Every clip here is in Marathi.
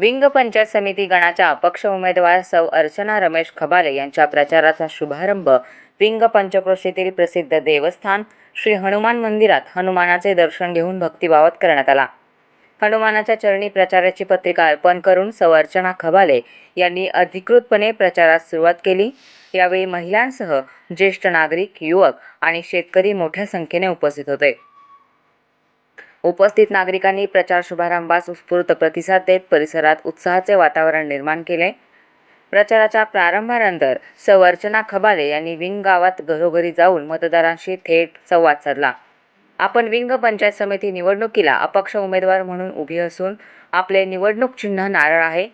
विंग पंचायत समिती गणाच्या अपक्ष उमेदवार सौ अर्चना रमेश खबाले यांच्या प्रचाराचा शुभारंभ विंग पंचक्रोशीतील प्रसिद्ध देवस्थान श्री हनुमान मंदिरात हनुमानाचे दर्शन घेऊन भक्तिभावात करण्यात आला. हनुमानाच्या चरणी प्रचाराची पत्रिका अर्पण करून सौ अर्चना खबाले यांनी अधिकृतपणे प्रचारास सुरुवात केली. यावेळी महिलांसह ज्येष्ठ नागरिक युवक आणि शेतकरी मोठ्या संख्येने उपस्थित होते. उपस्थित नागरिकांनी प्रचार शुभारंभास उत्स्फूर्त प्रतिसाद देत परिसरात उत्साहाचे वातावरण निर्माण केले. प्रचाराच्या प्रारंभानंतर संवर्चना खबाले यांनी विंग गावात घरोघरी जाऊन मतदारांशी थेट संवाद साधला. आपण विंग पंचायत समिती निवडणुकीला अपक्ष उमेदवार म्हणून उभी असून आपले निवडणूक चिन्ह नारळ आहे.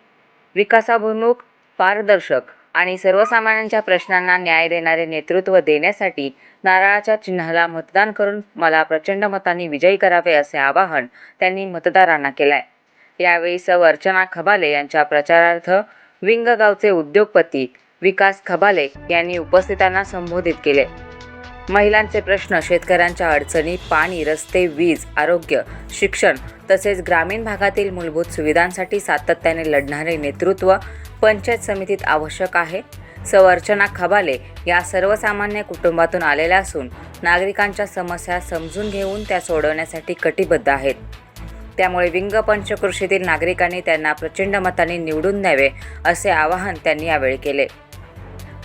विकासाभिमुख पारदर्शक आणि सर्वसामान्यांच्या प्रश्नांना न्याय देणारे नेतृत्व देण्यासाठी नारळाच्या चिन्हाला मतदान करून मला प्रचंड मतांनी विजयी करावे असे आवाहन त्यांनी मतदारांना केलंय. यावेळी सौ. अर्चना खबाले यांच्या प्रचारार्थ विंग गावचे उद्योगपती विकास खबाले यांनी उपस्थितांना संबोधित केले. महिलांचे प्रश्न शेतकऱ्यांच्या अडचणी पाणी रस्ते वीज आरोग्य शिक्षण तसेच ग्रामीण भागातील मूलभूत सुविधांसाठी सातत्याने लढणारे नेतृत्व पंचायत समितीत आवश्यक आहे. सौ खबाले या सर्वसामान्य कुटुंबातून आलेल्या असून नागरिकांच्या समस्या समजून घेऊन त्या सोडवण्यासाठी कटिबद्ध आहेत. त्यामुळे विंग पंचकृषीतील नागरिकांनी त्यांना प्रचंड मताने निवडून द्यावे असे आवाहन त्यांनी यावेळी केले.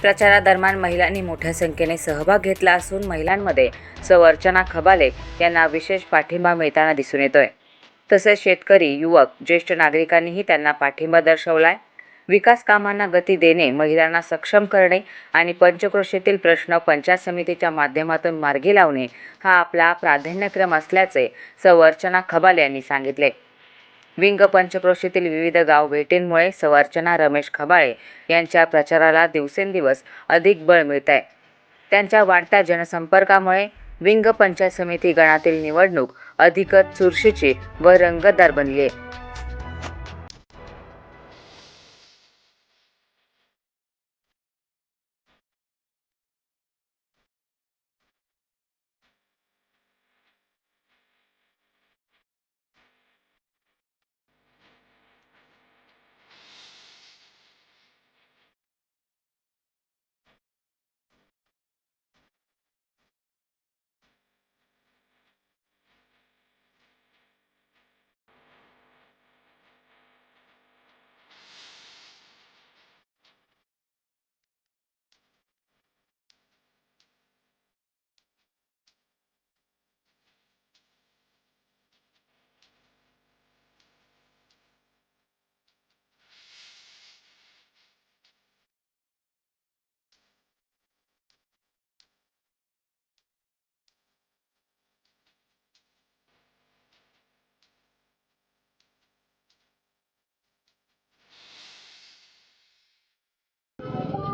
प्रचारादरम्यान महिलांनी मोठ्या संख्येने सहभाग घेतला असून महिलांमध्ये सौ खबाले यांना विशेष पाठिंबा मिळताना दिसून येतोय. तसेच शेतकरी युवक ज्येष्ठ नागरिकांनीही त्यांना पाठिंबा दर्शवलाय. विकास कामांना गती देणे महिलांना सक्षम करणे आणि पंचक्रोशीतील प्रश्न पंचायत समितीच्या माध्यमातून मार्गी लावणे हा आपला प्राधान्यक्रम असल्याचे संवर्चना खबाल यांनी सांगितले. विंग पंचक्रोशीतील विविध गाव भेटींमुळे संवर्चना रमेश खबाळे यांच्या प्रचाराला दिवसेंदिवस अधिक बळ मिळत आहे त्यांच्या वाढत्या जनसंपर्कामुळे विंग पंचायत समिती गणातील निवडणूक अधिकच चुरशीची व रंगतदार बनली आहे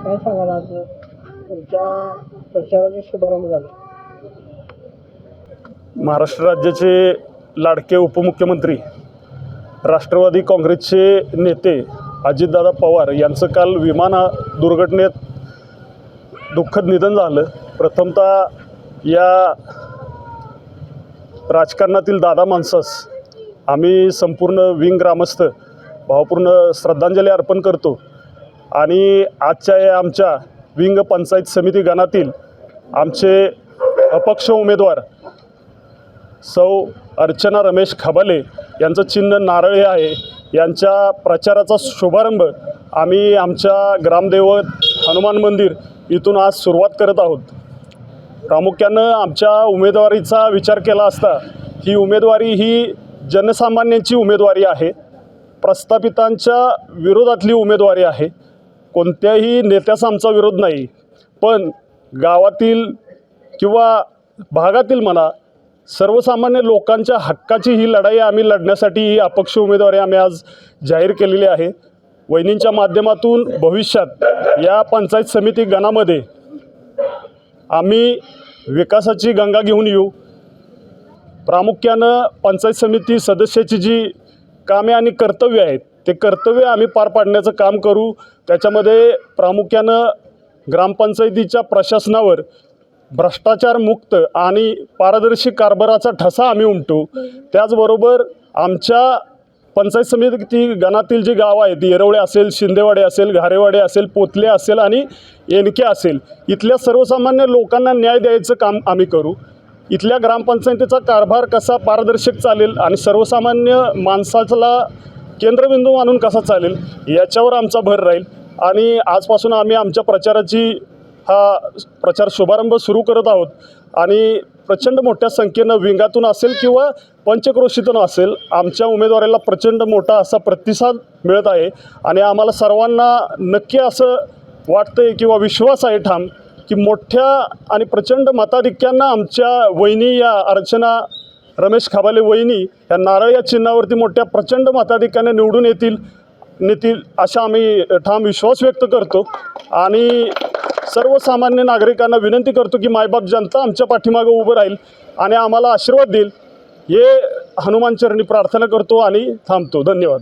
काय सांगाल आज तुमच्या प्रचाराचे शुभारंभ झाला. महाराष्ट्र राज्याचे लाडके उपमुख्यमंत्री राष्ट्रवादी काँग्रेसचे नेते अजितदादा पवार यांचं काल विमान दुर्घटनेत दुःखद निधन झालं. प्रथमतः या राजकारणातील दादा माणसास आम्ही संपूर्ण विंग ग्रामस्थ भावपूर्ण श्रद्धांजली अर्पण करतो. आणि आजच्या या आमच्या विंग पंचायत समिती गणातील आमचे अपक्ष उमेदवार सौ अर्चना रमेश खबाले यांचं चिन्ह नारळे आहे. यांच्या प्रचाराचा शुभारंभ आम्ही आमच्या ग्रामदैवत हनुमान मंदिर इथून आज सुरुवात करत आहोत. प्रामुख्यानं आमच्या उमेदवारीचा विचार केला असता ही उमेदवारी ही जनसामान्यांची उमेदवारी आहे. प्रस्थापितांच्या विरोधातली उमेदवारी आहे. कोणत्याही नेत्याचा आमचा विरोध नाही. पण गावातील किंवा भागातील म्हणा सर्वसामान्य लोकांच्या हक्काची ही लढाई आम्ही लढण्यासाठी ही अपक्ष उमेदवारी आम्ही आज जाहीर केलेली आहे. वहिनींच्या माध्यमातून भविष्यात या पंचायत समिती गणामध्ये आम्ही विकासाची गंगा घेऊन येऊ. प्रामुख्यानं पंचायत समिती सदस्याची जी कामे आणि कर्तव्य आहेत. ते कर्तव्य आम्ही पार पाडण्याचं काम करू. त्याच्यामध्ये प्रामुख्यानं ग्रामपंचायतीच्या प्रशासनावर भ्रष्टाचारमुक्त आणि पारदर्शी कारभाराचा ठसा आम्ही उमटू. त्याचबरोबर आमच्या पंचायत समिती गणातील जी गावं आहेत येरवळे असेल शिंदेवाडे असेल घारेवाडे असेल पोतले असेल आणि एनके असेल इथल्या सर्वसामान्य लोकांना न्याय द्यायचं काम आम्ही करू. इथल्या ग्रामपंचायतीचा कारभार कसा पारदर्शक चालेल आणि सर्वसामान्य माणसाला केंद्रबिंदू मानून कसा चालेल याच्यावर आमचा भर राहील. आणि आजपासून आम्ही आमच्या प्रचाराची हा प्रचार शुभारंभ सुरू करत आहोत. आणि प्रचंड मोठ्या संख्येनं विंगातून असेल किंवा पंचक्रोशीतून असेल आमच्या उमेदवाराला प्रचंड मोठा असा प्रतिसाद मिळत आहे. आणि आम्हाला सर्वांना नक्की असं वाटतं आहे किंवा विश्वास आहे ठाम की मोठ्या आणि प्रचंड मताधिक्यांना आमच्या वहिनी या अर्चना रमेश खाबाले वहिनी या नारळ या चिन्हावरती मोठ्या प्रचंड मताधिक्याने निवडून येतील नेतील असा आम्ही ठाम विश्वास व्यक्त करतो. आणि सर्वसामान्य नागरिकांना विनंती करतो की मायबाप जनता आमच्या पाठीमागं उभं राहील आणि आम्हाला आशीर्वाद देईल. हे हनुमान चरणी प्रार्थना करतो आणि थांबतो. धन्यवाद.